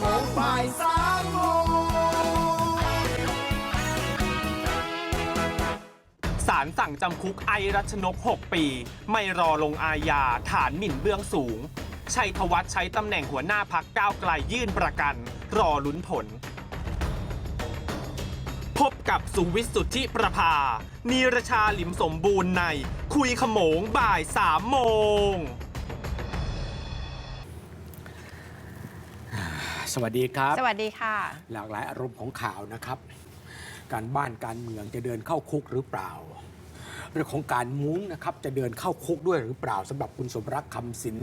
โมงบ่ายสามโมงศาลสั่งจำคุกไอรัชนก 6 ปี ไม่รอลงอาญาฐานหมิ่นเบื้องสูง ชัยธวัฒน์ใช้ตำแหน่งหัวหน้าพักก้าวไกลยื่นประกัน รอลุ้นผล พบกับสุวิทย์สุทธิประภา นีรชาหลิมสมบูรณ์ใน คุยขโมงบ่ายสามโมง สวัสดีครับ สวัสดีค่ะ หลากหลายอารมณ์ของข่าวนะครับ การบ้านการเมืองจะเดินเข้าคุกหรือเปล่า เรื่องของการมุ้งนะครับจะเดินเข้าคุกด้วยหรือเปล่าสำหรับคุณสมรักคำสิน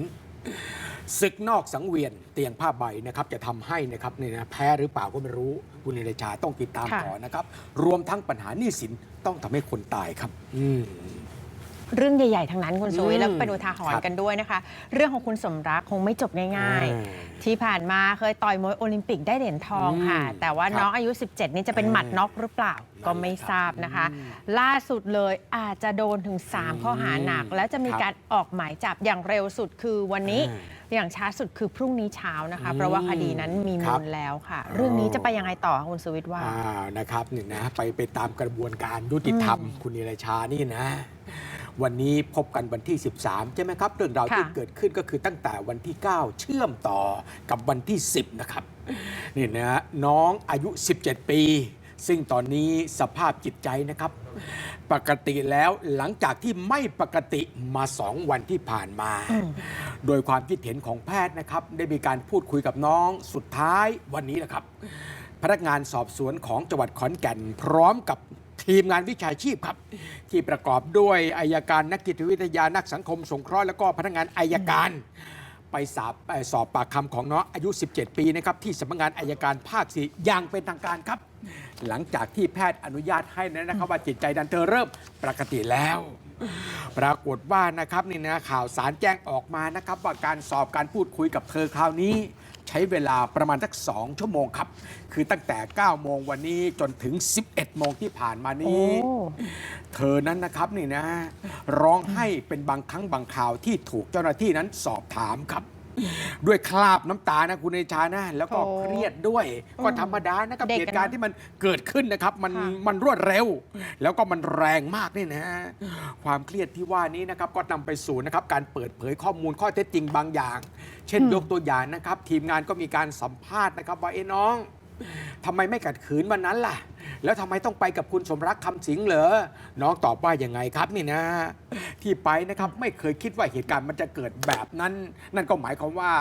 ศึกนอกสังเวียนเตียงผ้าใบนะครับจะทำให้นะครับเนี่ยนะแพ้หรือเปล่าก็ไม่รู้คุณเนรชาต้องติดตามค่ะต่อนะครับ รวมทั้งปัญหาหนี้สินต้องทำให้คนตายครับ อืม เรื่องใหญ่ ๆ ทั้งนั้นคุณสุวิอืทมย์แล้วเป็นอุทาหรครัณ์บกันด้วยนะคะ เรื่องของคุณสมรักคงไม่จบง่ายอ่าๆที่ผ่านมาเคยต่อยมวยโอลิมปิกได้เหรียญทองค่ะ อืมแต่ว่าครับน้องอายุ 17 นี่จะเป็นหมัดน็อกหรือเปล่าก็ไม่ทราบนะคะอืมล่าสุดเลยอาจจะโดนถึง 3 ข้อหาหนัก และจะมีครับการออกหมายจับอย่างเร็วสุดคือวันนี้อ่อย่างช้าสุดคือพรุ่งนี้เช้านะคะอืมเพราะว่าคดีนั้นมีครัมูบลแล้วค่ะอ๋อเรื่องนี้จะไปยังไงต่อคะคุณสุวิทย์ว่าอ่านะครับนี่นะไปไปตามกระบวนการยุติธรรมคุณนิรชานี่นะวันนี้พบกันวันที่ 13 ใช่ไหมครับ เรื่องราวค่ะที่เกิดขึ้นก็คือตั้งแต่วันที่ 9 เชื่อมต่อกับวันที่ 10 นะครับ นี่นะน้องอายุ 17 ปี ซึ่งตอนนี้สภาพจิตใจนะครับ ปกติแล้วหลังจากที่ไม่ปกติมา2วันที่ผ่านมา โดยความคิดเห็นของแพทย์นะครับ ได้มีการพูดคุยกับน้องสุดท้ายวันนี้นะครับ พนักงานสอบสวนของจังหวัดขอนแก่น พร้อมกับทีมงานวิชาชีพครับ ที่ประกอบด้วยอายการนักจิตวิทยานักสังคมสงเคราะห์แล้วก็พนักงานอายการไปสอบสอบปากคำของน้องอายุ 17 ปีนะครับที่สำนักงานอายการภาคสี่อย่างเป็นทางการครับ หลังจากที่แพทย์อนุญาตให้นะครับว่าจิตใจดันเธอเริ่มปกติแล้ว ปรากฏว่านะครับนี่นะข่าวสารแจ้งออกมานะครับว่าการสอบการพูดคุยกับเธอคราวนี้ ใช้เวลาประมาณสัก 2 ชั่วโมงครับ คือตั้งแต่ 9 โมงวันนี้จนถึง 11 โมงที่ผ่านมานี้โอ้เธอนั้นนะครับนี่นะ ร้องให้เป็นบางครั้งบางคราวที่ถูกเจ้าหน้าที่นั้นสอบถามครับ ด้วยคราบน้ำตานะคุณเนชานะ แล้วก็โอ้เครียดด้วย ก็ธรรมดานะครับเด็กเหอะตุการณ์เนอะที่มันเกิดขึ้นนะครับ มันค่ะ มันรวดเร็ว แล้วก็มันแรงมากนี่นะความเครียดที่ว่านี้นะครับก็นำไปสู่นะครับการเปิดเผยข้อมูลข้อเท็จจริงบางอย่าง เช่นยกตัวอย่างนะครับ ทีมงานก็มีการสัมภาษณ์นะครับว่าเอ้น้อง ทำไมไม่กัดขืนวันนั้นล่ะ แล้วทำไมต้องไปกับคุณสมรักคำสิงเหรอ น้องตอบว่ายังไงครับนี่นะ ที่ไปนะครับไม่เคยคิดว่าเหตุการณ์มันจะเกิดแบบนั้น นั่นก็หมายความว่า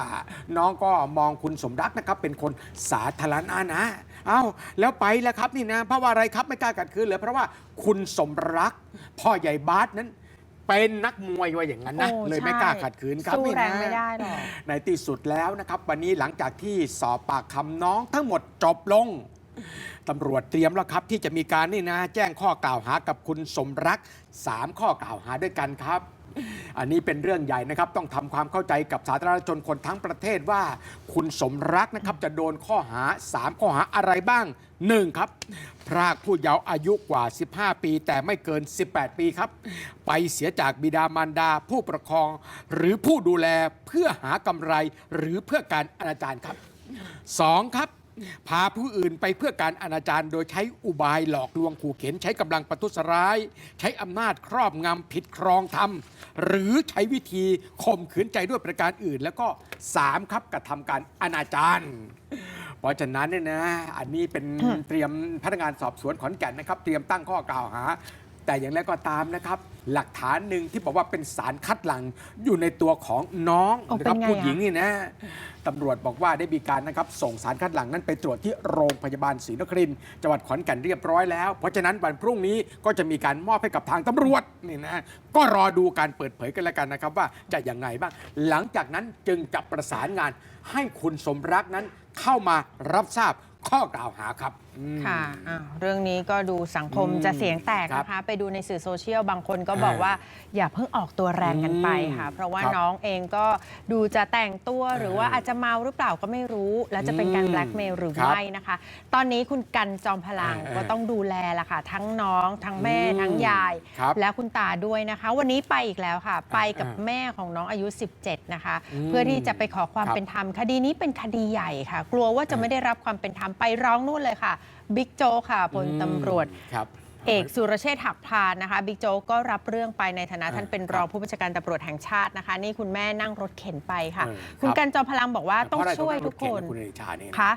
น้องก็มองคุณสมรักนะครับ เป็นคนสาธารณะนะ เอ้าแล้วไปแล้วครับนี่นะเพราะว่าอะไรครับไม่กล้ากัดขืนเลยเพราะว่าคุณสมรักพ่อใหญ่บาสนั้น เป็นนักมวยว่าอย่างนั้นนะ โอ้เลยไม่ใช่กล้าขัดขืนครับสู้นี่นะแรงไม่ได้หรอก ในที่สุดแล้วนะครับ วันนี้หลังจากที่สอบปากคำน้องทั้งหมดจบลงตำรวจเตรียมแล้วครับ ที่จะมีการนี่นะ แจ้งข้อกล่าวหากับคุณสมรัก 3 ข้อกล่าวหาด้วยกันครับ อันนี้เป็นเรื่องใหญ่นะครับ ต้องทำความเข้าใจกับสาธารณชนคนทั้งประเทศว่า คุณสมรักนะครับจะโดนข้อหา 3 ข้อหาอะไรบ้าง 1. ครับ พรากผู้เยาว์อายุกว่า 15 ปี แต่ไม่เกิน 18 ปีครับ ไปเสียจากบิดามารดาผู้ปกครอง หรือผู้ดูแลเพื่อหากำไรหรือเพื่อการอนาจารครับ 2. ครับ พาผู้อื่นไปเพื่อการอนาจารโดยใช้อุบายหลอกลวงขู่เข็น ใช้กำลังประทุษร้าย ใช้อำนาจครอบงำผิดครองธรรม หรือใช้วิธีข่มขืนใจด้วยประการอื่น แล้วก็3ครับกระทำการอนาจารเพราะฉะนั้นเนี่ยนะ อันนี้เป็นเตรียมพนักงานสอบสวนขอนแก่นนะครับ เตรียมตั้งข้อกล่าวหา แต่อย่างไรก็ตามนะครับ หลักฐานหนึ่งที่บอกว่าเป็นสารคัดหลั่งอยู่ในตัวของน้องโอ้นะครับเป็นไงผู้หญิงอะนี่นะตำรวจบอกว่าได้มีการนะครับส่งสารคัดหลั่งนั้นไปตรวจที่โรงพยาบาลศรีนครินทร์จังหวัดขอนแก่นเรียบร้อยแล้ว เพราะฉะนั้นวันพรุ่งนี้ก็จะมีการมอบให้กับทางตำรวจนี่นะก็รอดูการเปิดเผยกันแล้วกันนะครับว่าจะยังไงบ้าง หลังจากนั้นจึงจะประสานงานให้คุณสมรักนั้นเข้ามารับทราบข้อกล่าวหาครับ อืม ค่ะอะเรื่องนี้ก็ดูสังคมอืมจะเสียงแตกครับนะคะ ไปดูในสื่อโซเชียลบางคนก็อ่าบอกว่า อย่าเพิ่งออกตัวแรงกันไปค่ะ อืมเพราะว่าครับน้องเองก็ดูจะแต่งตัวหรือว่าอ่าอาจจะเมาหรือเปล่าก็ไม่รู้ แล้วจะเป็นการอืมแบล็กเมย์หรือครับไม่นะคะ ตอนนี้คุณกันจอมพลังอ่าก็ต้องดูแลละค่ะ ทั้งน้อง ทั้งแม่อืมทั้งยาย ครับและคุณตาด้วยนะคะ วันนี้ไปอีกแล้วค่ะ ไปกับอ่าแม่ของน้องอายุ 17 นะคะ อืมเพื่อที่จะไปขอความครับ เป็นธรรมคดีนี้เป็นคดีใหญ่ค่ะ กลัวว่าจะไม่ได้รับความเป็นธรรมไปร้องนู่นเลยค่ะ บิ๊กโจกค่ะพลตำรวจ ครับ เอกสุรเชษฐ์หักพานนะคะบิ๊กโจ๊กก็รับเรื่องไปในฐานะอ่าท่านเป็นครับรองผู้บัญชาการตำรวจแห่งชาตินะคะ นี่คุณแม่นั่งรถเข็นไปค่ะ เออคุณครับกันจอมพลังบอกว่าต้องเพราะะไรช่วยงทุกคนรถเข็คุณเอชาเนี่ยคะ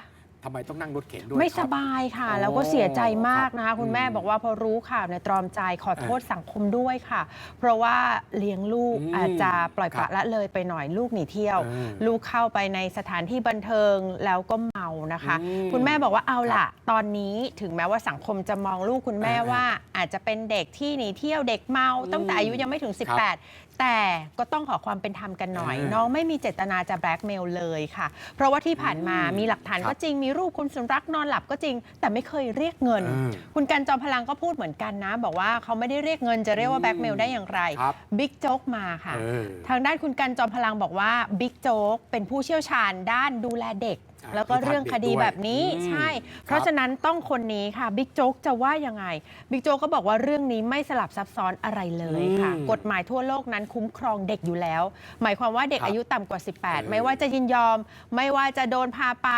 ทำไมต้องนั่งรถเข็นด้วยไม่คสรับายค่ะ โอ้แล้วก็เสียใจมากนะคะครับคุณแม่อืมบอกว่าพอรู้ข่าวในยตรอมใจขอโทษอ่าสังคมด้วยค่ะ เพราะว่าเลี้ยงลูกอืมอาจจะปล่อยครัปละบละเลยไปหน่อยลูกหนีเที่ยวอืมลูกเข้าไปในสถานที่บันเทิงแล้วก็เมา นะคะ อืมคุณแม่บอกว่าเอาครัล่ะบตอนนี้ถึงแม้ว่าสังคมจะมองลูกคุณแม่อ่าว่า อาจจะเป็นเด็กที่หนีเที่ยวเด็กเมาตั้งแต่อายุยังไม่ถึงครับ18 แต่ก็ต้องขอความเป็นธรรมกันหน่อย อ่าน้องไม่มีเจตนาจะแบล็กเมลเลยค่ะ เพราะว่าที่ผ่านมาอืมมีหลักฐานครับก็จริงมีรูปคุณสมรักนอนหลับก็จริง แต่ไม่เคยเรียกเงินอืมคุณกันจอมพลังก็พูดเหมือนกันนะ บอกว่าเขาไม่ได้เรียกเงินจะเรียกว่าแบล็กเมลได้อย่างไรครับ บิ๊กโจ๊กมาค่ะ เออ ทางด้านคุณกันจอมพลังบอกว่าบิ๊กโจ๊กเป็นผู้เชี่ยวชาญด้านดูแลเด็กอ่าแล้วก็เรื่องคดีแบบนี้อืมใช่ครับเพราะฉะนั้นต้องคนนี้ค่ะบิ๊กโจ๊กจะว่ายังไงบิ๊กโจ๊กก็บอกว่าเรื่องนี้ไม่สลับซับซ้อนอะไรเลยค่ะอืมกฎหมายทั่วโลกนั้นคุ้มครองเด็กอยู่แล้ว หมายความว่าเด็กครับอายุต่ำกว่าเออ18 ไม่ว่าจะยินยอม ไม่ว่าจะโดนพาไป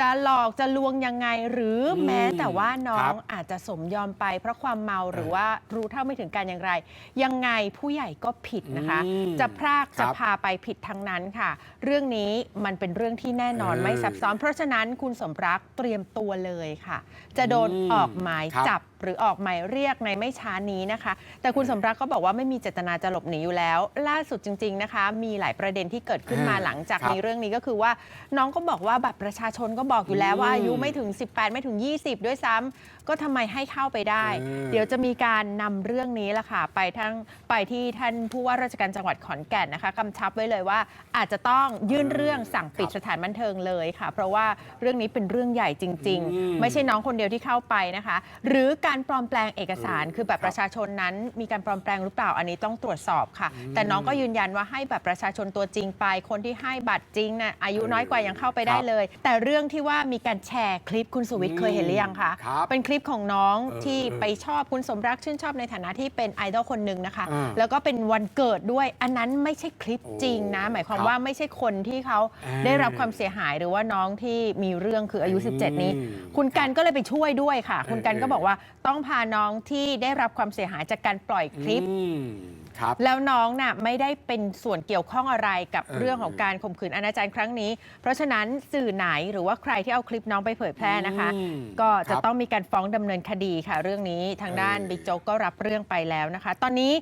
จะหลอกจะลวงยังไง หรืออมแม้แต่ว่าน้อครังบ อาจจะสมยอมไปเพราะความเมาหรือเออว่ารู้เท่าไม่ถึงการอย่างไร ยังไงผู้ใหญ่ก็ผิดนะคะ อืมจะพรากครัจะบพาไปผิดทั้งนั้นค่ะ เรื่องนี้มันเป็นเรื่องที่แน่นอนเออไม่ซับซ้อน เพราะฉะนั้นคุณสมรักเตรียมตัวเลยค่ะ จะโดนอืมออกหมายครับ จับหรือออกหมายเรียกในไม่ช้านี้นะคะ แต่คุณสมรักก็บอกว่าไม่มีเจตนาจะหลบหนีอยู่แล้ว ล่าสุดจริง ๆนะคะ มีหลายประเด็นที่เกิดขึ้นมาอ่าหลังจากครับมีเรื่องนี้ก็คือว่า น้องก็บอกว่าบัตรประชาชนก็บอกอยู่แล้วว่าอืมอายุไม่ถึง 18 ไม่ถึง 20 ด้วยซ้ำก็ทำไมให้เข้าไปได้เออเดี๋ยวจะมีการนำเรื่องนี้ละค่ะ ไปทั้งไปที่ท่านผู้ว่าราชการจังหวัดขอนแก่นนะคะกำชับไว้เลยว่า อาจจะต้องยื่นเรื่องสั่งปิดครับสถานบันเทิงเลยค่ะ เพราะว่าเรื่องนี้เป็นเรื่องใหญ่จริงอืมๆไม่ใช่น้องคนเดียวที่เข้าไปนะคะ หรือการปลอมแปลงเอกสารเออคือแบบครับประชาชนนั้น มีการปลอมแปลงหรือเปล่าอันนี้ต้องตรวจสอบค่ะ แต่น้องก็ยืนยันว่าให้แบบประชาชนตัวจริงไป คนที่ให้บัตรจริงน่ะอายุน้อยกว่ายังเข้าไปได้ครับเลย แต่เรื่องที่ว่ามีการแชร์คลิปคุณสุวิทย์เคยเห็นหรือยังคะครับเป็นคลิปของน้องเออที่เออไปชอบคุณสมรักชื่นชอบในฐานะที่เป็นไอดอลคนหนึ่งนะคะ อ่าแล้วก็เป็นวันเกิดด้วย อันนั้นไม่ใช่คลิปโอ้จริงนะ หมายความครับว่าไม่ใช่คนที่เขาอ่า ได้รับความเสียหายหรือว่าน้องที่มีเรื่องคืออายุ 17 นี้ อืม คุณกันก็เลยไปช่วยด้วยค่ะ คุณกันเออก็บอกว่าต้องพาน้องที่ได้รับความเสียหายจากการปล่อยคลิป อืมครับ แล้วน้องน่ะไม่ได้เป็นส่วนเกี่ยวข้องอะไรกับเออเรื่องของการข่มขืนอนาจารครั้งนี้ เพราะฉะนั้นสื่อไหนหรือว่าใครที่เอาคลิปน้องไปเผยแพร่นะคะ อืมก็จะครับต้องมีการฟ้องดำเนินคดีค่ะ เรื่องนี้ทางด้านเออ บิ๊กโจ๊กก็รับเรื่องไปแล้วนะคะ ตอนนี้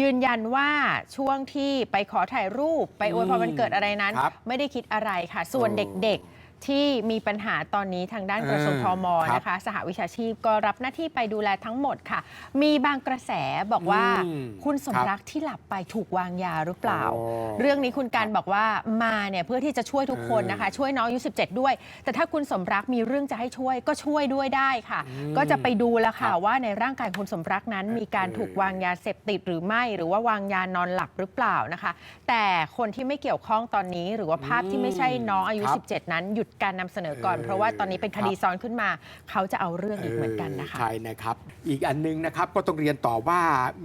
ยืนยันว่าช่วงที่ไปขอถ่ายรูปไปอวยพรวันเกิดอะไรนั้น ครับไม่ได้คิดอะไรค่ะ ส่วนโอ้เด็กๆ ที่มีปัญหาตอนนี้ทางด้านกระทรวงเอพอมครับนะคะ สหวิชาชีพก็รับหน้าที่ไปดูแลทั้งหมดค่ะ มีบางกระแสบอกว่าอืมคุณสมครับรักที่หลับไปถูกวางยาหรือเปล่าโอ้เรื่องนี้คุณการบอกว่ามาเนี่ยเพื่อที่จะช่วยทุกคนนะคะ ช่วยน้องอายุ 17 ด้วย แต่ถ้าคุณสมรักมีเรื่องจะให้ช่วยก็ช่วยด้วยได้ค่ะอืมก็จะไปดูแล้วค่ะครับว่าในร่างกายคุณสมรักนั้น มีการเออถูกวางยาเสพติดหรือไม่ หรือว่าวางยานอนหลับหรือเปล่านะคะ แต่คนที่ไม่เกี่ยวข้องตอนนี้หรือว่าภาพที่ไม่ใช่น้องอายุครับ17 นั้นหยุดการนำเสนอก่อนเออเพราะว่าตอนนี้เป็นคดีครับซ้อนขึ้นมา เขาจะเอาเรื่องอีกเหมือนกันนะคะ ใช่นะครับ อีกอันนึงนะครับก็ต้องเรียนต่อว่า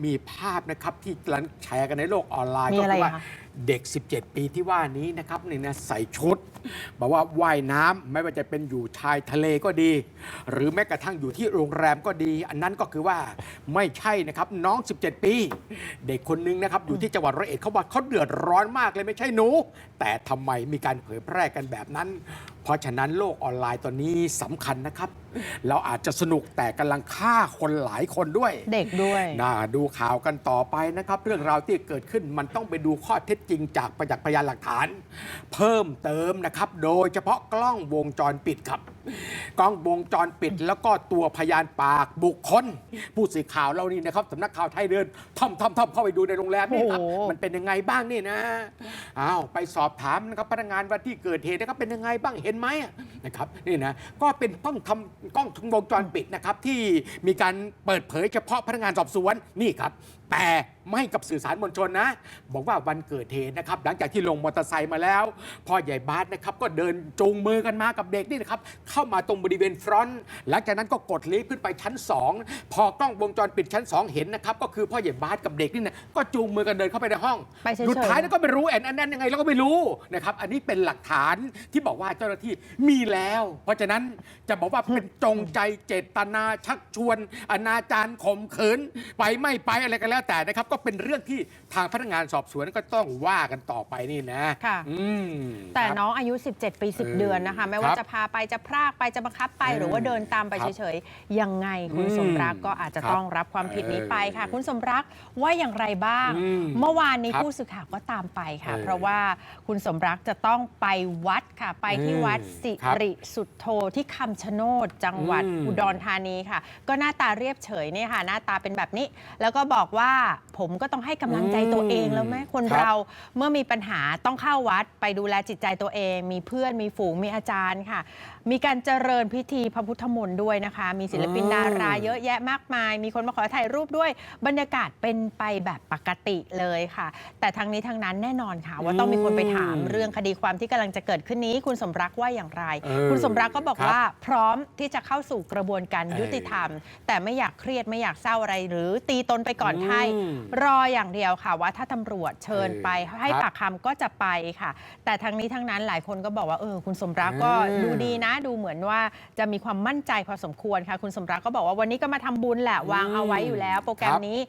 มีภาพนะครับที่กำลังแชร์กันในโลกออนไลน์มีก็อะไรคือว่าคะ เด็ก 17 ปีที่ว่านี้นะครับเนี่ยนะใส่ชุดบอกว่าว่ายน้ำไม่ว่าจะเป็นอยู่ชายทะเลก็ดี หรือแม้กระทั่งอยู่ที่โรงแรมก็ดี อันนั้นก็คือว่าไม่ใช่นะครับน้อง 17 ปี เด็กคนนึงนะครับอยู่ที่จังหวัดร้อยเอ็ดเขาบอกเขาเดือดร้อนมากเลยไม่ใช่หนู แต่ทำไมมีการเผยแพร่กันแบบนั้น เพราะฉะนั้นโลกออนไลน์ตอนนี้สำคัญนะครับ เราอาจจะสนุกแต่กำลังฆ่าคนหลายคนด้วย เด็กด้วย น่าดูข่าวกันต่อไปนะครับ เรื่องราวที่เกิดขึ้นมันต้องไปดูข้อเท็จจริงจากประจักษ์พยานหลักฐาน เพิ่มเติมนะครับ โดยเฉพาะกล้องวงจรปิดครับ กล้องวงจรปิดแล้วก็ตัวพยานปากบุคคล ผู้สื่อข่าวเรานี่นะครับสำนักข่าวไทยเดินท่อมท่อมท่อมเข้าไปดูในโรงแรมนี่ครับโอ้โห มันเป็นยังไงบ้างนี่นะอ้าวไปสอบถามนะครับพนักงานวันที่เกิดเหตุนะครับเป็นยังไงบ้างเห็นไหมนะครับนี่นะก็เป็นต้องทำกล้องวงจรปิดนะครับที่มีการเปิดเผยเฉพาะพนักงานสอบสวนนี่ครับแต่ ไม่กับสื่อสารมวลชนนะ บอกว่าวันเกิดเหตุนะครับ หลังจากที่ลงมอเตอร์ไซค์มาแล้วพ่อใหญ่บาสนะครับก็เดินจูงมือกันมากับเด็กนี่นะครับเข้ามาตรงบริเวณฟรอนต์หลังจากนั้นก็กดลิฟต์ขึ้นไปชั้น 2 พอกล้องวงจรปิดชั้น 2 เห็นนะครับก็คือพ่อใหญ่บาสกับเด็กนี่นะก็จูงมือกันเดินเข้าไปในห้องไปเฉยๆ สุดท้ายแล้วก็ไม่รู้แอนอันนั้นยังไงเราก็ไม่รู้นะครับอันนี้เป็นหลักฐานที่บอกว่าเจ้าหน้าที่มีแล้ว เพราะฉะนั้นจะบอกว่าเป็นจงใจเจตนาชักชวน อนาจารข่มขืนไปไม่ไปอะไรกันแล้วแต่นะครับก็เป็นเรื่องที่ทางพนักงานสอบสวนก็ต้องว่ากันต่อไปนี่นะค่ะ อืมแต่ครับ น้องอายุ 17 ปีเออ10 เดือนนะคะ ไม่ว่าครับจะพาไปจะพรากไปจะบังคับไปเออหรือว่าเดินตามไปครับเฉยๆ ยังไงคุณอืมสมรักก็อาจจะครับต้องรับความผิดนี้ไปค่ะเออคุณสมรักว่าอย่างไรบ้าง อืมเมื่อวานนี้ครับผู้สื่อข่าวก็ตามไปค่ะ เออเพราะว่าคุณสมรักจะต้องไปวัดค่ะ ไปที่วัดอืมสิครับริสุทโธที่คำชะโนดจังหวัดอืม อุดรธานีค่ะ ก็หน้าตาเรียบเฉยเนี่ยค่ะ หน้าตาเป็นแบบนี้ แล้วก็บอกว่า ผมก็ต้องให้กำลังใจตัวเองแล้วแม่คนครับ เราเมื่อมีปัญหาต้องเข้าวัดไปดูแลจิตใจตัวเอง มีเพื่อนมีฝูงมีอาจารย์ค่ะ มีการเจริญพิธีพระพุทธมนต์ด้วยนะคะ มีศิลปินอืมดาราเยอะแยะมากมาย มีคนมาขอถ่ายรูปด้วย บรรยากาศเป็นไปแบบปกติเลยค่ะ แต่ทั้งนี้ทั้งนั้นแน่นอนค่ะ ว่าต้องมีคนไปถามอืมเรื่องคดีความที่กำลังจะเกิดขึ้นนี้ คุณสมรักว่าอย่างไรเออคุณสมรักก็บอกครับว่าพร้อมที่จะเข้าสู่กระบวนการเออยุติธรรม แต่ไม่อยากเครียดไม่อยากเศร้าอะไร หรือตีตนไปก่อนใครอืมรออย่างเดียวค่ะ ว่าถ้าตำรวจเชิญไปเออให้ครับปากคำก็จะไปค่ะ แต่ทั้งนี้ทั้งนั้นหลายคนก็บอกว่าเออคุณสมรักก็เออดูดีนะดูเหมือนว่าจะมีความมั่นใจพอสมควรค่ะ คุณสมรักก็บอกว่าวันนี้ก็มาทำบุญแหละวางเอาไว้อยู่แล้ว โปรแกรมครับนี้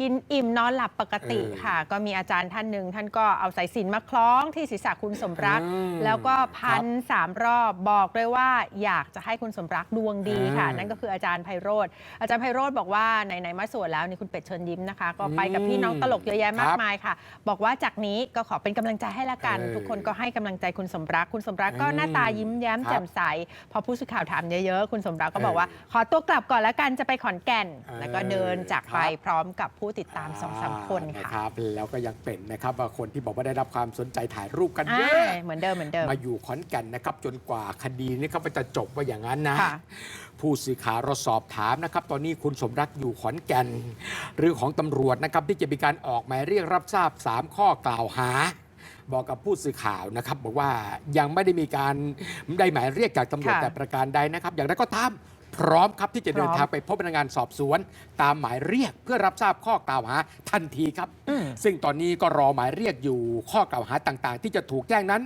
กินอิ่มนอนหลับปกติเออค่ะ ก็มีอาจารย์ท่านหนึ่งท่านก็เอาสายสิญจนมาคล้องที่ศีรษะคุณสมรัก อืมแล้วก็พันครับสามรอบบอกเลยว่าอยากจะให้คุณสมรักดวงดีค่ะอ่านั่นั่นก็คืออาจารย์ไพโรธอาจารย์ไพโรธบอกว่าไหนๆมาสวดแล้วนี่คุณเป็ดเชิญยิ้มนะคะ ก็ไปกับพี่น้องตลกเยอะแยะมากครับมายค่ะ บอกว่าจากนี้ก็ขอเป็นกำลังใจให้ละกัน เออทุกคนก็ให้กำลังใจคุณสมรัก คุณสมรักก็อืมหน้าตายิ้มแย้มครับ แจ่มใสพอผู้สื่อข่าวถามเยอะๆคุณสมรักก็บอกเออว่า ขอตัวกลับก่อนละกันจะไปขอนแก่นเออแล้วก็เดินจากไปครับพร้อมกับผู้ติดตามสองสามคนอ่าค่ะนะครับแล้วก็ยังเป็นนะครับว่าคนที่บอกว่าได้รับความสนใจถ่ายรูปกันเยอ่าอะเหมือนเดิมเหมือนเดิมมาอยู่ขอนแก่นนะครับ จนกว่าคดีนี้ครับมันจะจบว่าอย่างนั้นนะค่ะผู้สื่อข่าวเราสอบถามนะครับ ตอนนี้คุณสมรักอยู่ขอนแก่นเรื่องของตำรวจนะครับที่จะมีการออกหมายเรียกรับทราบ 3 ข้อกล่าวหาบอกกับผู้สื่อข่าวนะครับ บอกว่ายังไม่ได้มีการได้หมายเรียกจากตำรวจค่ะแต่ประการใดนะครับ อย่างไรก็ตาม พร้อมครับที่จะเดินพร้อมทางไปพบพนักงานสอบสวน ตามหมายเรียกเพื่อรับทราบข้อกล่าวหาทันทีครับอืมซึ่งตอนนี้ก็รอหมายเรียกอยู่ข้อกล่าวหาต่างๆ ที่จะถูกแจ้งนั้น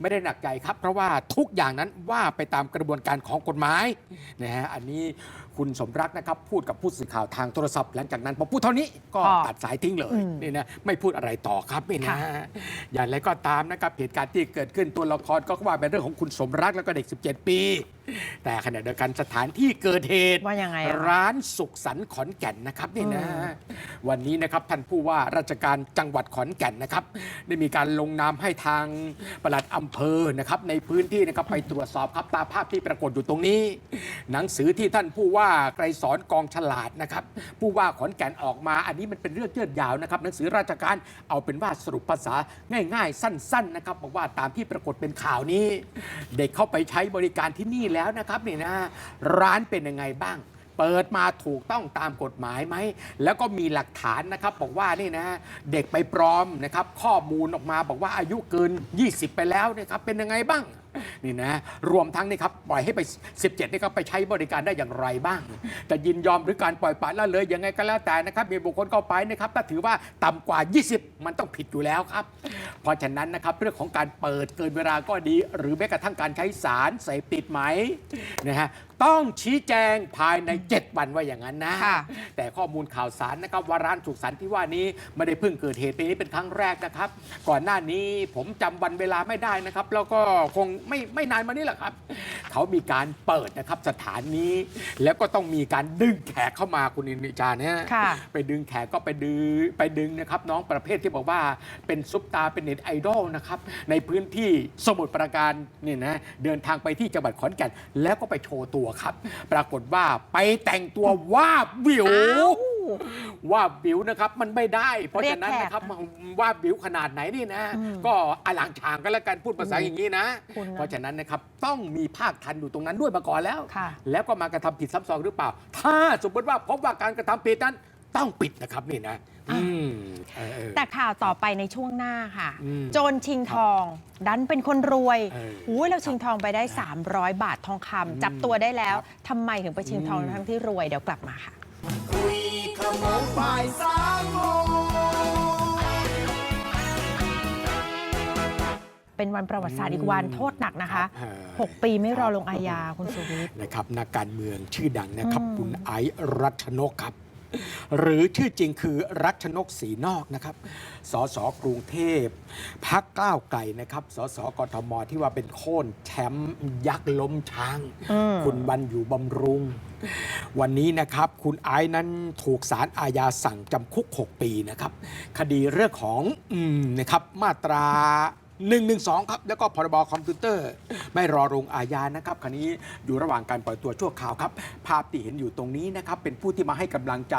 ไม่ได้หนักใจครับ เพราะว่าทุกอย่างนั้นว่าไปตามกระบวนการของกฎหมายนะฮะอันนี้ คุณสมรักนะครับพูดกับผู้สื่อข่าวทางโทรศัพท์ หลังจากนั้นพอพูดเท่านี้ก็ก็ตัดสายทิ้งเลยอืมนี่นะไม่พูดอะไรต่อครับนี่นะค่ะ อย่างไรก็ตามนะครับเหตุการณ์ที่เกิดขึ้นตัวละครก็ว่าเป็นเรื่องของคุณสมรักแล้วก็เด็ก 17 ปี แต่ขณะเดียวกันสถานที่เกิดเหตุ ว่ายังไงอะคะร้านสุขสันต์ขอนแก่นนะครับนี่นะอืมวันนี้นะครับท่านผู้ว่าราชการจังหวัดขอนแก่นนะครับ ได้มีการลงนามให้ทางปลัดอำเภอนะครับในพื้นที่นะครับไปตรวจสอบครับตามภาพที่ปรากฏอยู่ตรงนี้ หนังสือที่ท่านผู้ว่าาไกรสอนกองฉลาดนะครับผู้ว่าขอนแก่นออกมา อันนี้มันเป็นเรื่องยืดยาวนะครับหนังสือราชการเอาเป็นว่าสรุปภาษาง่าย ๆ สั้น ๆ นะครับบอกว่าตามที่ปรากฏเป็นข่าวนี้ เด็กเข้าไปใช้บริการที่นี่แล้วนะครับนี่นะร้านเป็นยังไงบ้างเปิดมาถูกต้องตามกฎหมายไหม แล้วก็มีหลักฐานนะครับ บอกว่านี่นะเด็กไปปลอมนะครับ ข้อมูลออกมาบอกว่าอายุเกิน 20 ไปแล้วนะครับ เป็นยังไงบ้าง นี่นะรวมทั้งนี่ครับปล่อยให้ไป 17นี่ครับไปใช้บริการได้อย่างไรบ้าง จะยินยอมหรือการปล่อยปละละเลยยังไงก็แล้วแต่นะครับมีบุคคลเข้าไปนะครับถ้าถือว่าต่ำกว่า 20 มันต้องผิดอยู่แล้วครับ เพราะฉะนั้นนะครับเรื่องของการเปิดเกินเวลาก็ดี หรือแม้กระทั่งการใช้สารเสพติดไหมนะฮะต้องชี้แจงภายใน 7 วันว่าอย่างนั้นนะ ค่ะ แต่ข้อมูลข่าวสารนะครับว่าร้านสุขสันต์ที่ว่านี้ไม่ได้เพิ่งเกิดเหตุปีนี้เป็นครั้งแรกนะครับ ก่อนหน้านี้ผมจำวันเวลาไม่ได้นะครับ แล้วก็คงไม่ไม่นานมานี้แหละครับ เขามีการเปิดนะครับสถานนี้ แล้วก็ต้องมีการดึงแขกเข้ามาคุณนิจาเนี่ย ค่ะ ไปดึงแขกก็ไปดึงไปดึงนะครับ น้องประเภทที่บอกว่าเป็นซุปตาเป็นเน็ตไอดอลนะครับ ในพื้นที่สมุทรปราการนี่นะเดินทางไปที่จังหวัดขอนแก่นแล้วก็ไปโชว์ตัวครับ ปรากฏว่าไปแต่งตัวว่าบวิวอ้าวว่าบิวนะครับมันไม่ได้ เพราะเรียกฉะนั้นนะครับแขกว่าบิวขนาดไหนนี่นะอืมก็อลังฉางกันแล้วกันพูดภาษาอย่างนี้นะคุณนะ เพราะฉะนั้นนะครับต้องมีภาคทันอยู่ตรงนั้นด้วยมาก่อนแล้วค่ะแล้วก็มากระทำผิดซ้ำซ้อนหรือเปล่า ถ้าสมมติว่าพบว่าการกระทำผิดนั้น ต้องปิดนะครับนี่นะอืมเออเออ แต่ข่าวต่อไปในช่วงหน้าค่ะ อืมโจรชิงทอง ดันเป็นคนรวยเอออุ้ยเราชิงทองไปได้ 300 บาททองคำจับตัวได้แล้วครับทำไมถึงไปชิงทองอืมทั้งที่รวยเดี๋ยวกลับมาค่ะ คุยขโมงบ่ายสามโมง เป็นวันประวัติศาสตร์อีกวันโทษหนักนะคะ ครับ 6 ปีไม่รอลงอาญาคุณสุวิทย์ นะครับนักการเมืองชื่อดังนะครับ อืม คุณไอซ์รัชนกครับ หรือชื่อจริงคือรัชนกศรีนอกนะครับ สสกรุงเทพพักก้าวไกลนะครับ สสกทมที่ว่าเป็นโค่นแชมป์ยักษ์ล้มช้าง อืม คุณวันอยู่บำรุง วันนี้นะครับคุณไอซ์นั้นถูกสารอาญาสั่งจำคุก 6 ปีนะครับ คดีเรื่องของอืมนะครับมาตรา 112 ครับ แล้วก็พรบคอมพิวเตอร์ ไม่รอลงอาญานะครับคันนี้อยู่ระหว่างการปล่อยตัวชั่วคราวครับ ภาพที่เห็นอยู่ตรงนี้นะครับ เป็นผู้ที่มาให้กำลังใจ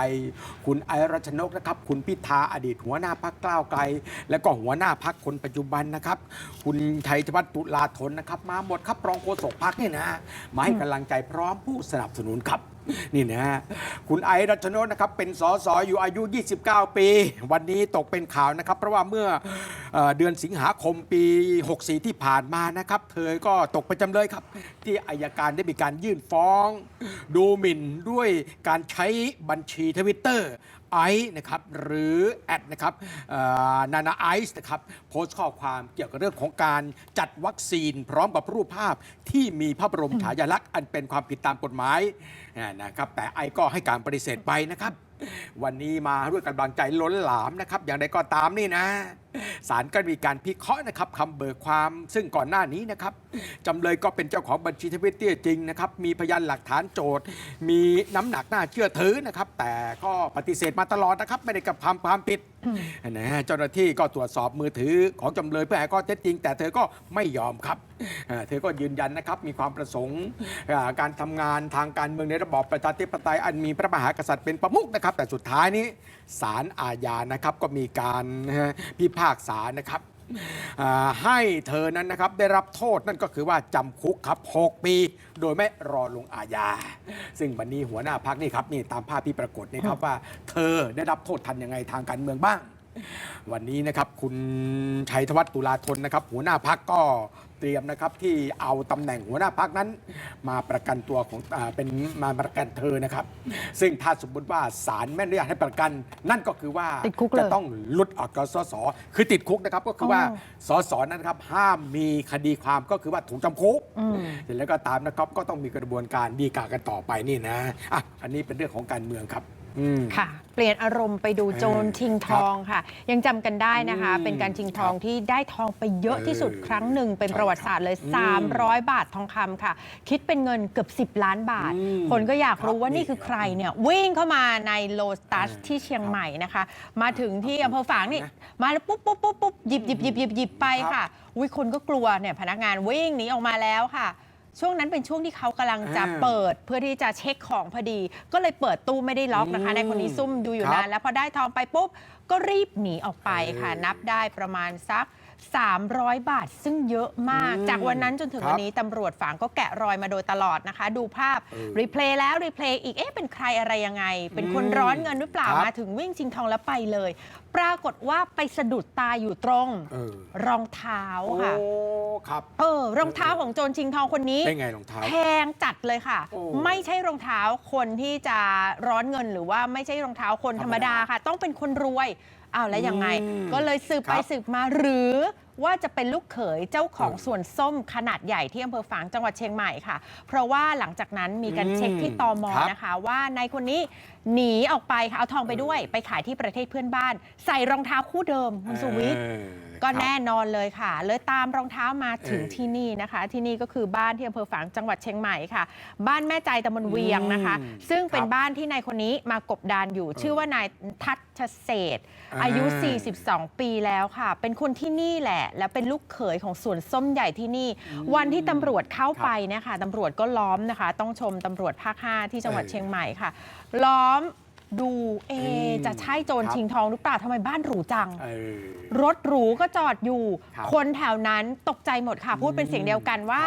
คุณไอรัชนกนะครับ คุณพิธาอดีตหัวหน้าพักกล้าวไกล และก็หัวหน้าพักคนปัจจุบันนะครับ คุณชัยธวัฒน์ตุลาธนนะครับ มาหมดครับรองโฆษกพักเนี่ยนะมาให้กำลังใจพร้อมผู้สนับสนุนครับ นี่นะฮะคุณไอซ์รัชนนนะครับเป็นสสอยู่อายุ 29 ปี วันนี้ตกเป็นข่าวนะครับ เพราะว่าเมื่อเออเดือนสิงหาคมปี 64 ที่ผ่านมานะครับ เธอก็ตกเป็นจำเลยครับ ที่อายการได้มีการยื่นฟ้อง ดูหมิ่นด้วยการใช้บัญชีทวิตเตอร์ ไอซ์นะครับหรือแอดนะครับนานาไอซ์นะครับโพสต์ข้อความเกี่ยวกับเรื่องของการจัดวัคซีน พร้อมกับรูปภาพที่มีพระบรมฉายาลักษณ์อันเป็นความผิดตามกฎหมายนะครับแต่ไอก็ให้การปฏิเสธไปนะครับวันนี้มาด้วยกำลังใจล้นหลามนะครับ อย่างไรก็ตามนี่นะศาลก็มีการพิเคราะห์นะครับคำเบิกความ ซึ่งก่อนหน้านี้นะครับจำเลยก็เป็นเจ้าของบัญชีทวิตเตอร์จริงนะครับ มีพยานหลักฐานโจทย์ มีน้ำหนักน่าเชื่อถือนะครับ แต่ก็ปฏิเสธมาตลอดนะครับ ไม่ได้กับความความผิด นะฮะเจ้าหน้าที่ก็ตรวจสอบมือถือของจำเลยเพื่อหาข้อเท็จจริง แต่เธอก็ไม่ยอมครับอ่าเธอก็ยืนยันนะครับมีความประสงค์อ่าการทำงานทางการเมืองในระบอบประชาธิปไตยอันมีพระมหากษัตริย์เป็นประมุขนะครับ แต่สุดท้ายนี้ศาลอาญานะครับก็มีการนะฮะพิพากษานะครับ ให้เธอนั้นนะครับได้รับโทษนั่นก็คือว่าจำคุกครับ6ปี โดยไม่รอลงอาญา ซึ่งวันนี้หัวหน้าพักนี่ครับนี่ตามภาพที่ปรากฏนี่ครับว่า เธอได้รับโทษทันยังไงทางการเมืองบ้าง วันนี้นะครับคุณชัยธวัฒน์ตุลาธนนะครับหัวหน้าพักก็ เตรียมนะครับที่เอาตำแหน่งหัวหน้าพักนั้น มาประกันตัวของอาเป็นมาประกันเธอนะครับ ซึ่งถ้าสมมติว่าศาลไม่อนุญาตให้ประกัน นั่นก็คือว่าติดคุกเลยจะต้องหลุดออกจากสสคือติดคุกนะครับ ก็คือว่าอ๋อสสนั้นนะครับห้ามมีคดีความก็คือว่าถูกจำคุกอืมเสร็จแล้วก็ตามนะครับก็ต้องมีกระบวนการดีกากันต่อไปนี่นะอะอันนี้เป็นเรื่องของการเมืองครับ อืม ค่ะ เปลี่ยนอารมณ์ไปดูโจรชิงทองค่ะ ยังจำกันได้นะคะ อืมเป็นการชิงทองที่ได้ทองไปเยอะที่สุดเออครั้งหนึ่งเป็นใช่ประวัติศาสตร์เลยครับอืม300 บาททองคำค่ะ คิดเป็นเงินเกือบ 10 ล้านบาท อืมคนก็อยากรู้ครับว่านี่คือใครเนี่ย วิ่งเข้ามาในโลตัสเออที่เชียงครับใหม่นะคะ มาถึงที่อำเภอฝางนี่นะมาแล้วปุ๊บปุ๊บปุ๊บปุ๊บหยิบหยิบหยิบหยิบหยิบไปครับค่ะ อุ้ยคนก็กลัวเนี่ยพนักงานวิ่งหนีออกมาแล้วค่ะ ช่วงนั้นเป็นช่วงที่เขากำลังจะอ่าเปิดเพื่อที่จะเช็คของพอดี ก็เลยเปิดตู้ไม่ได้ล็อกนะคะอืมในคนนี้ซุ่มดูอยู่ครับนานแล้วพอได้ทองไปปุ๊บก็รีบหนีออกไปค่ะ เออ นับได้ประมาณสัก 300 บาทซึ่งเยอะมาก อืมจากวันนั้นจนถึงครับวันนี้ตำรวจฝางก็แกะรอยมาโดยตลอดนะคะ ดูภาพเออรีเพลย์แล้วรีเพลย์อีกเอ๊ะเป็นใครอะไรยังไง เป็นคนอืมร้อนเงินหรือเปล่าครับ มาถึงวิ่งชิงทองแล้วไปเลย ปรากฏว่าไปสะดุดตาอยู่ตรง เออรองเท้าโอ้ค่ะ ครับ เออรองเท้าของโจรชิงทองคนนี้ ได้ไงรองเท้า แพงจัดเลยค่ะ โอ้ไม่ใช่รองเท้าคนที่จะร้อนเงินหรือว่าไม่ใช่รองเท้าคนธรรมดาค่ะ ต้องเป็นคนรวย อ้าวแล้วยังไงอืมก็เลยสืบไปครับสืบมาหรือว่าจะเป็นลูกเขยเจ้าของเออสวนส้มขนาดใหญ่ที่อำเภอฝางจังหวัดเชียงใหม่ค่ะ เพราะว่าหลังจากนั้นมีการอืมเช็คที่ตมครับนะคะ ว่าในายคนนี้ หนีออกไปค่ะเอาทองไปด้วย ไปขายที่ประเทศเพื่อนบ้าน ใส่รองเท้าคู่เดิมคุณสุวิทย์ เออก็ครับแน่นอนเลยค่ะ เลยตามรองเท้ามาถึงเออที่นี่นะคะ ที่นี่ก็คือบ้านที่อำเภอฝางจังหวัดเชียงใหม่ค่ะ บ้านแม่ใจตำบลเวียงนะคะ อืมซึ่งเป็นครับบ้านที่นายคนนี้มากบดานอยู่ ชื่อว่านายทัศเศรษฐ์อ่าอายุ42 ปีแล้วค่ะ เป็นคนที่นี่แหละ และเป็นลูกเขยของสวนส้มใหญ่ที่นี่ วันที่ตำรวจเข้าไปเนะคะตำรวจก็ล้อมนะคะ ต้องชมตำรวจภาค 5 ที่จังหวัดเออเชียงใหม่ค่ะ ล้อมดูเอะอืมจะใช่โจรครับชิงทองหรือเปล่าทำไมบ้านหรูจัง เออ รถหรูก็จอดอยู่ ครับคนแถวนั้นตกใจหมดค่ะ พูดเป็นเสียงเดียวกันว่า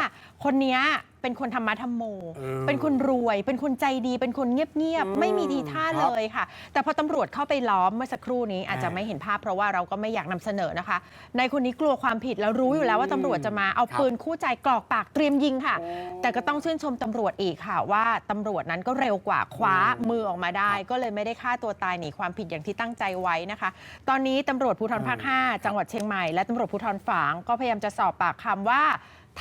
คนเนี้ย เป็นคนธรรมะธรรมโม เออเป็นคนรวย เป็นคนใจดี เป็นคนเงียบ อืมๆ ไม่มีทีท่าครับเลยค่ะ แต่พอตำรวจเข้าไปล้อมเมื่อสักครู่นี้อาจจะอ่าไม่เห็นภาพเพราะว่าเราก็ไม่อยากนำเสนอนะคะ ในคนนี้กลัวความผิดแล้วรู้อยู่แล้วว่าตำรวจจะมาเอาครับ ปืนคู่ใจกรอกปากเตรียมยิงค่ะโอ้แต่ก็ต้องชื่นชมตำรวจอีกค่ะ ว่าตำรวจนั้นก็เร็วกว่าคว้าอืมมือออกมาได้ครับก็เลยไม่ได้ฆ่าตัวตายหนีความผิดอย่างที่ตั้งใจไว้นะคะ ตอนนี้ตำรวจภูธรภาคอืม5จังหวัดเชียงใหม่และตำรวจภูธรฝางก็พยายามจะสอบปากคำว่า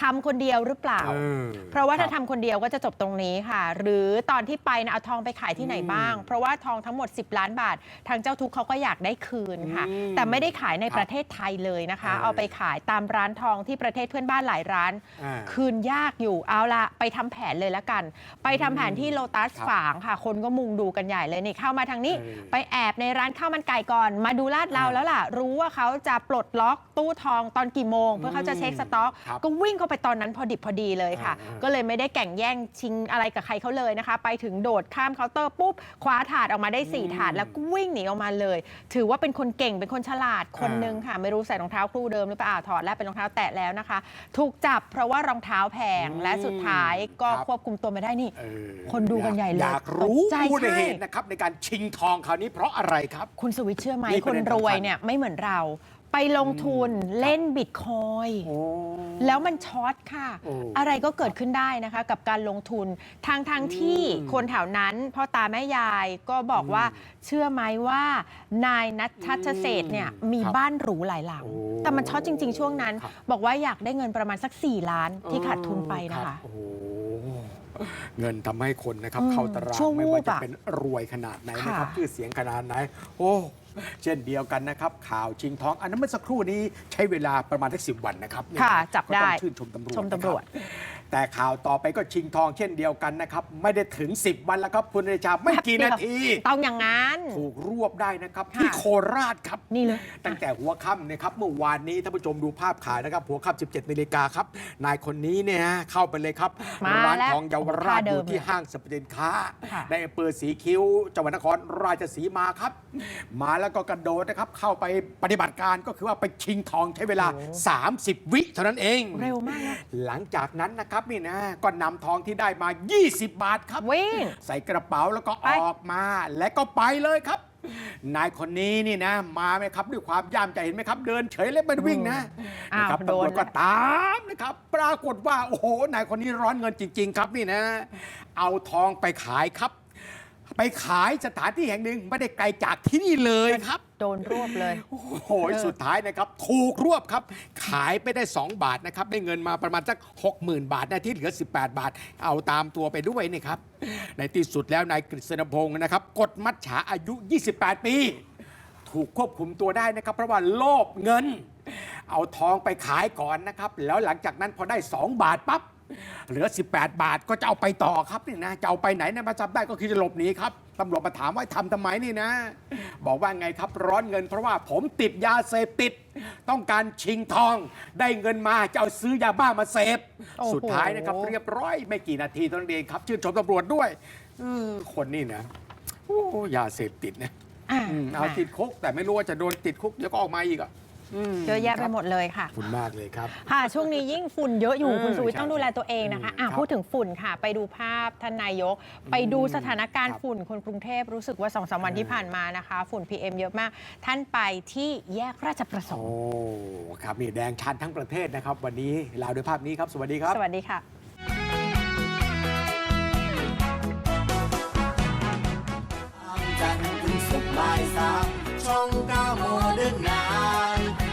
ทำคนเดียวหรือเปล่า เออเพราะว่าถ้าคทำบ คนเดียวก็จะจบตรงนี้ค่ะ หรือตอนที่ไปนะเอาทองไปขายที่ไหนบ้างอืมเพราะว่าทองทั้งหมด 10 ล้านบาท ทางเจ้าทุกข์เขาก็อยากได้คืนค่ะ อืมแต่ไม่ได้ขายในครับประเทศไทยเลยนะคะ เออ เอาไปขายตามร้านทองที่ประเทศเพื่อนบ้านหลายร้าน อ่า คืนยากอยู่เอาละไปทำแผนเลยละกัน ไปทำแผนที่โลตัสครับฝางค่ะ คนก็มุงดูกันใหญ่เลยนี่เข้ามาทางนี้ เออไปแอบในร้านข้าวมันไก่ก่อน มาดูลาดเราอ่าแล้วล่ะ รู้ว่าเขาจะปลดล็อกตู้ทองตอนกี่โมง เพื่อเขาจะเช็คสต็อก ครับ ก็วิ่งเข้าไปตอนนั้นพอดิบพอดีเลยค่ะอ่าๆก็เลยไม่ได้แก่งแย่งชิงอะไรกับใครเขาเลยนะคะ ไปถึงโดดข้ามเคาน์เตอร์ปุ๊บคว้าถาดออกมาได้สี่อืมถาดแล้วก็วิ่งหนีออกมาเลย ถือว่าเป็นคนเก่งเป็นคนฉลาดคนอ่าหนึงค่ะ ไม่รู้ใส่รองเท้าคู่เดิมหรือเปล่าถอดแล้วเป็นรองเท้าแตะแล้วนะคะ ถูกจับเพราะว่ารองเท้าแพงอืมและสุดท้ายก็ครับควบคุมตัวไม่ได้นี่เออคนดูกันใหญ่เลยอยากรู้ตกใจในใช่เหตุนะครับในการชิงทองคราวนี้เพราะอะไรครับ คุณสวิทย์เชื่อไหมนี่คประนเด็นรวยสำคัญเนี่ยไม่เหมือนเรา ไปลงทุนอืมเล่นบิตคอยโอ้แล้วมันช็อตค่ะโอ้อะไรก็เกิดขึ้นได้นะคะ กับการลงทุนทางทางที่อืมคนแถวนั้นพ่อตาแม่ยายก็บอกว่า เชื่อไหมว่านายนัทชัชเศรษฐ์เนี่ยมีครับบ้านหรูหลายหลัง โอ้แต่มันช็อตจริง ๆ ช่วงนั้น ครับ บอกว่าอยากได้เงินประมาณสัก 4 ล้านที่ขาดทุนไปนะรัคะ บโอ้โหเงินทำให้คนนะครับ อืมเข้าตารางชั่วไม่วูว่าบจะอะเป็นรวยขนาดไหนนะครับค่ะ ชื่อเสียงขนาดไหน โอ้ เช่นเดียวกันนะครับ ข่าวชิงทอง อันนั้นเมื่อสักครู่นี้ใช้เวลาประมาณสักสิวันนะครับค่ะเนี่ยจับได้ ก็ต้องชื่นชมตำรวจชมตำรวจ นะครับ แต่ข่าวต่อไปก็ชิงทองเช่นเดียวกันนะครับ ไม่ได้ถึง 10 วันแล้วครับคุณเดชาไม่กี่นาที ต้องอย่างนั้น ถูกรวบได้นะครับค่ะที่โคราชครับนี่เลยตั้งแต่หัวค่ำนะครับเมื่อวานนี้ท่านผู้ชมดูภาพขายนะครับ หัวค่ำ17นาฬิกาครับ นายคนนี้เนี่ยฮะเข้าไปเลยครับมาร้านแล้วทองเยาวราชท่าเดิอมยู่ที่ห้างสรรพสินค้าค่ะในอำเภอสีคิ้วจังหวัดนครราชสีมาครับ มาแล้วก็กระโดดนะครับเข้าไปปฏิบัติการก็คือว่าไปชิงทองใช้เวลา 30 วิเท่านั้นเอง เร็วมากนะหลังจากนั้นนะครับนี่นะก็นำทองที่ได้มา 20 บาทครับ วิ่ง ใส่กระเป๋าแล้วก็ไป ออกมา และก็ไปเลยครับ นายคนนี้นี่นะ มาไหมครับด้วยความย่ามใจเห็นไหมครับ เดินเฉยเลยไม่ได้วิ่งนะอ้าวนะครับโดนตำรวจก็ตามนะครับ ปรากฏว่าโอ้โหนายคนนี้ร้อนเงินจริง ๆ ครับนี่นะ เอาทองไปขายครับ ไปขายสถานที่แห่งหนึ่งไม่ได้ไกลจากที่นี่เลยครับ โดนรวบเลย โอ้โห สุดท้ายนะครับ ถูกรวบครับ ขายไปได้ 2 บาทนะครับ ได้เงินมาประมาณสัก 60,000 บาทนะที่เหลือ 18 บาท เอาตามตัวไปด้วยนี่ครับ ในที่สุดแล้วนายกฤษณพงศ์นะครับ กดมัดฉาอายุ 28 ปี ถูกควบคุมตัวได้นะครับ เพราะว่าโลภเงิน เอาทองไปขายก่อนนะครับ แล้วหลังจากนั้นพอได้ 2 บาทปั๊บ เหลือ 18 บาทก็จะเอาไปต่อครับนี่นะจะเอาไปไหนนะมาจับได้ก็คือจะหลบหนีครับตำรวจมาถามว่าทำทำไมนี่นะ บอกว่าไงครับร้อนเงินเพราะว่าผมติดยาเสพติด ต้องการชิงทอง ได้เงินมาจะเอาซื้อยาบ้ามาเสพ โอ้โห สุดท้ายนะครับ เรียบร้อยไม่กี่นาทีเท่านั้นเองครับ ชื่นชมตำรวจด้วยเออคนนี่นะโอ้ยาเสพติดนะอะอืมเอาติดคุกแต่ไม่รู้ว่าจะโดนติดคุกเดี๋ยวก็ออกมาอีกอะ มเยอะแยะไปหมดเลยค่ะ ขอบคุณมากเลยครับ ค่ะ ช่วงนี้ยิ่งฝุ่นเยอะอยู่เออคุณสุวิทย์ใช่ต้องดูแลตัวเองนะคะอืมอะครับพูดถึงฝุ่นค่ะ ไปดูภาพท่านนายก ไปดูสถานการณ์ครับฝุ่นคนกรุงเทพรู้สึกว่าสองสามวันเออที่ผ่านมานะคะ ฝุ่น PM เยอะมาก ท่านไปที่แยกราชประสงโอ้ค์ครับนี่แดงชันทั้งประเทศนะครับ วันนี้ลาด้วยภาพนี้ครับ สวัสดีครับ สวัสดีค่ะจันทร์ถึงศุกร์บ่ายสาม